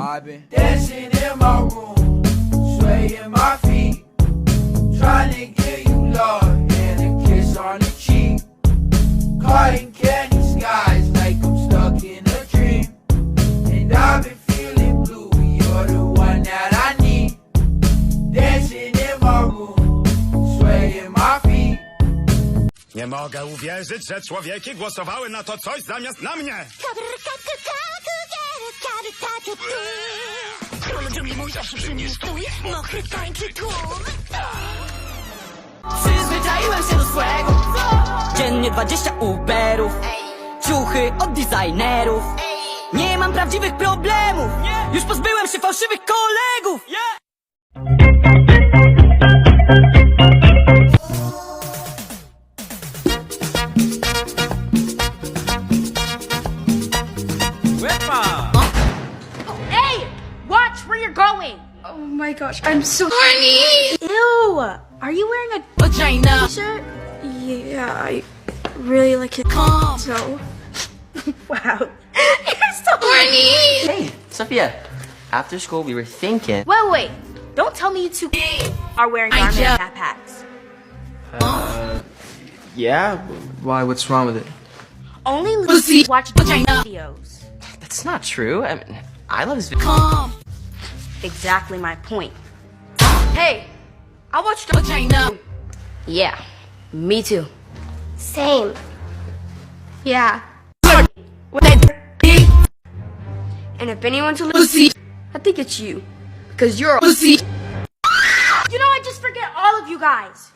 I've been dancing in my room, swaying my feet, trying to get you love and a kiss on the cheek. Caught in candy skies like I'm stuck in a dream. And I've been feeling blue, you're the one that I need. Dancing in my room, swaying my feet. Nie mogę uwierzyć, że człowieki głosowały na to coś zamiast na mnie! Król dżungli mój oszuszymy strój, mokry tańczy tłum. Przyzwyczaiłem się do swego Dziennie 20 Uberów. Ciuchy od designerów. Nie mam prawdziwych problemów. Już pozbyłem się fałszywych kolegów. Hey! I'm so horny. Ew. Are you wearing a Vagina shirt? Yeah, I really like it. Come So, wow, you're so horny. Hey, Sophia. After school, we were thinking. Wait, wait! Don't tell me you two are wearing garment just- backpacks. Uh, yeah? Why? What's wrong with it? Only Lucy watch Vagina. videos. That's not true. I mean, I love this video. Come Exactly my point. Hey! I watched the Vagina Yeah, me too. Same. Yeah. And if anyone's a Lucy, I think it's you. Because you're a Lucy. You know, I just forget all of you guys.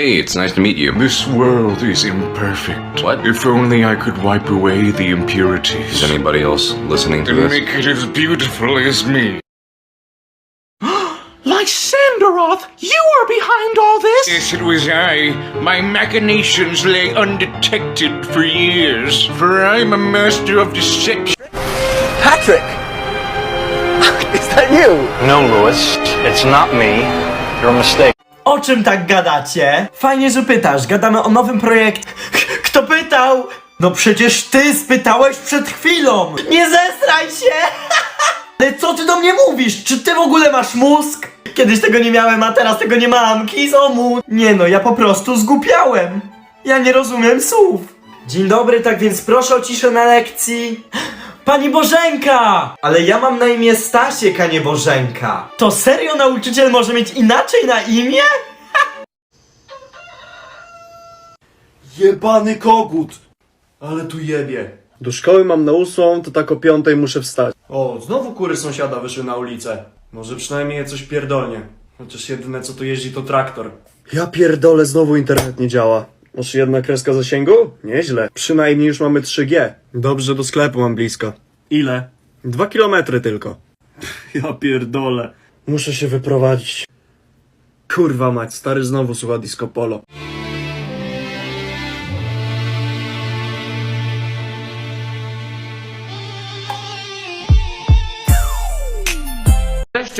Hey, it's nice to meet you. This world is imperfect. What? If only I could wipe away the impurities. Is anybody else listening to To this? make it as beautiful as me. Lysandaroth, you are behind all this? Yes, it was I. My machinations lay undetected for years. For I'm a master of deception. Patrick! Is that you? No, Lewis, it's not me. You're a mistake. O czym tak gadacie? Fajnie, że pytasz. Gadamy o nowym projekcie. Kto pytał? No przecież ty spytałeś przed chwilą. Nie zestraj się! Ale co ty do mnie mówisz? Czy ty w ogóle masz mózg? Kiedyś tego nie miałem, a teraz tego nie mam. Kizomu! Nie no, ja po prostu zgłupiałem. Ja nie rozumiem słów. Dzień dobry, tak więc proszę o ciszę na lekcji. Pani Bożenka! Ale ja mam na imię Stasiek, a nie Bożenka. To serio nauczyciel może mieć inaczej na imię? Jebany kogut! Ale tu jebie. Do szkoły mam na ósmą, to tak o piątej muszę wstać. O, znowu kury sąsiada wyszły na ulicę. Może przynajmniej je coś pierdolnie. Chociaż jedyne co tu jeździ to traktor. Ja pierdolę, znowu internet nie działa. Może jedna kreska zasięgu? Nieźle. Przynajmniej już mamy 3G. Dobrze, do sklepu mam blisko. Ile? Dwa kilometry tylko. Ja pierdolę. Muszę się wyprowadzić. Kurwa mać, stary znowu słucha disco polo.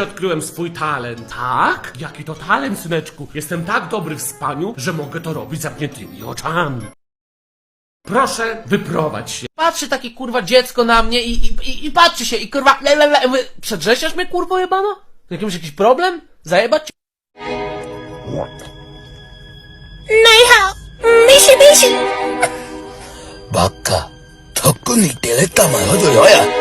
Wreszcie odkryłem swój talent. Tak? Jaki to talent, syneczku? Jestem tak dobry w spaniu, że mogę to robić zamkniętymi oczami. Proszę, wyprowadź się. Patrzy takie kurwa dziecko na mnie i, i, i, i patrzy się i kurwa le, le, mnie kurwo jebano? Jakimś jakiś problem? Zajebać cię? Mayhao, mishi mishi. Baka, toku ni tele tamago yo ya. Come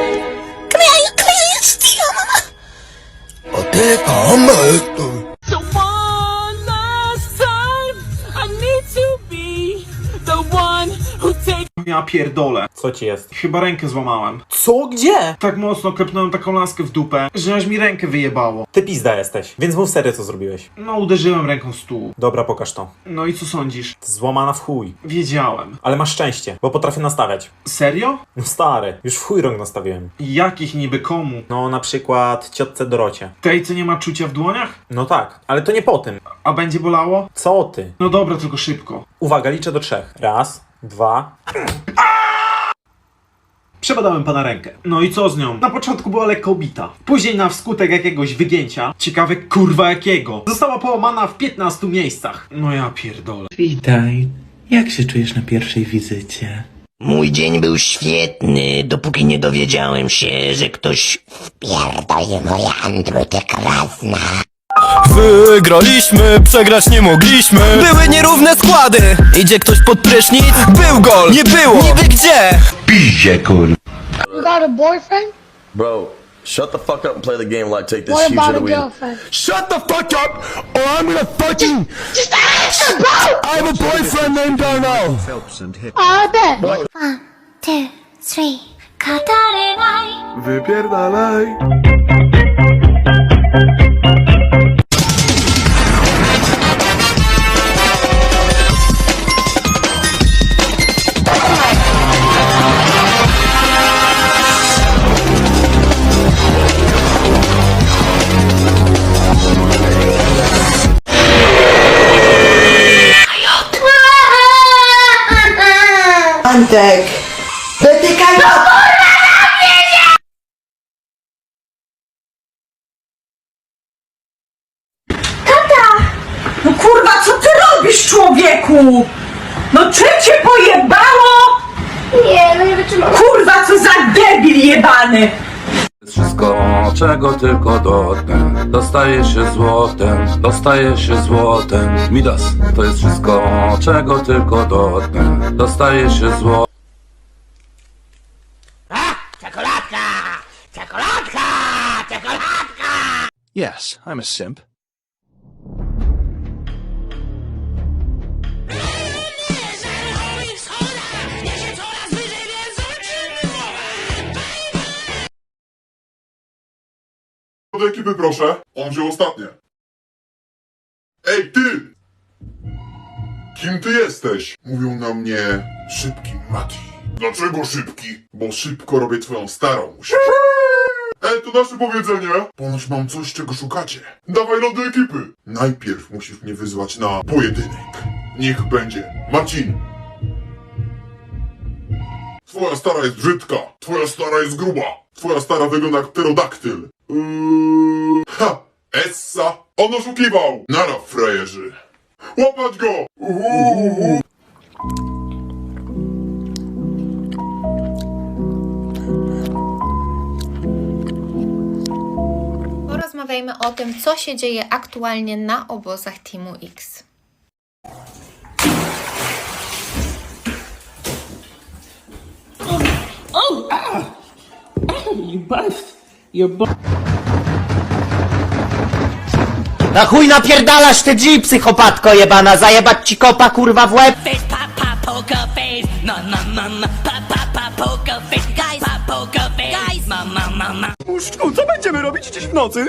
Ja pierdolę. Co ci jest? Chyba rękę złamałem. Co? Gdzie? Tak mocno klepnąłem taką laskę w dupę, że aż mi rękę wyjebało. Ty pizda jesteś, więc mów serio co zrobiłeś. No uderzyłem ręką w stół. Dobra, pokaż to. No i co sądzisz? Złamana w chuj. Wiedziałem. Ale masz szczęście, bo potrafię nastawiać. Serio? No stary, już w chuj rąk nastawiłem. Jakich niby komu? No na przykład ciotce Dorocie. Tej, co nie ma czucia w dłoniach? No tak, ale to nie po tym. A będzie bolało? Co ty? No dobra, tylko szybko. Uwaga, liczę do trzech. Raz, dwa. Przebadałem pana rękę. No i co z nią? Na początku była lekko bita. Później na wskutek jakiegoś wygięcia, ciekawe kurwa jakiego, została połamana w 15 miejscach. No ja pierdolę. Witaj. Jak się czujesz na pierwszej wizycie? Mój dzień był świetny, dopóki nie dowiedziałem się, że ktoś wpierdolnie moje andruty krasna. Wygraliśmy, przegrać nie mogliśmy. Były nierówne składy. Idzie ktoś pod prysznic? Był gol, nie było, niby gdzie? Pizzie kur... You got a boyfriend? Bro, shut the fuck up and play the game like take this What huge about a girlfriend? Shut the fuck up or I'm gonna fucking... Just answer, bro! I have a boyfriend named Darnell! Ah, I! One, two, three. Katarynaj. Wypierdalaj. Antek! Dotykaj go! No kurwa, co ty robisz, człowieku? No czym cię pojebało? Nie, no nie wytrzymam. Kurwa, co za debil jebany! Wszystko, czego tylko dotknę. Dostaje się złotem, dostaje się złotem. Midas, to jest wszystko, czego tylko dotknę. Dostaje się złotem Yes, I'm a simp Do ekipy proszę. On wziął ostatnie. Ej, ty! Kim ty jesteś? Mówią na mnie szybki Mati. Dlaczego szybki? Bo szybko robię twoją starą. Ej, to nasze powiedzenie. Ponoć mam coś, czego szukacie. Dawaj do ekipy. Najpierw musisz mnie wyzwać na pojedynek. Niech będzie. Marcin. Twoja stara jest brzydka. Twoja stara jest gruba. Twoja stara wygląda jak pterodaktyl. Yy... Ha! Essa! On oszukiwał! Nara, frajerzy! Łapać go! Uhu. Porozmawiajmy o tym, co się dzieje aktualnie na obozach Teamu X. Na chuj napierdalasz te dzi, psychopatko jebana, zajebać ci kopa kurwa w łeb? Face pop pop poker face, no no no no pop pop pop poker face, guys pop poker face, guys ma ma ma ma. Puszczku, co będziemy robić dziś w nocy?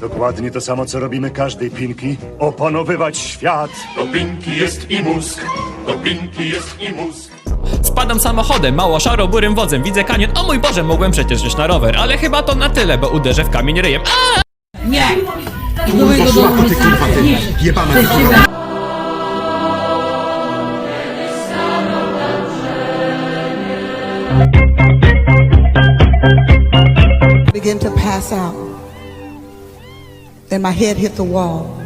Dokładnie to samo, co robimy każdej pinki. Opanowywać świat. Do pinki jest i mózg, do pinki jest i mózg Spadam samochodem, mało szaro burym wodzem, widzę kanion, o mój Boże, mogłem przecież wziąć na rower, ale chyba to na tyle, bo uderzę w kamień ryjem. A! Begin to pass out. Then my head hit the wall.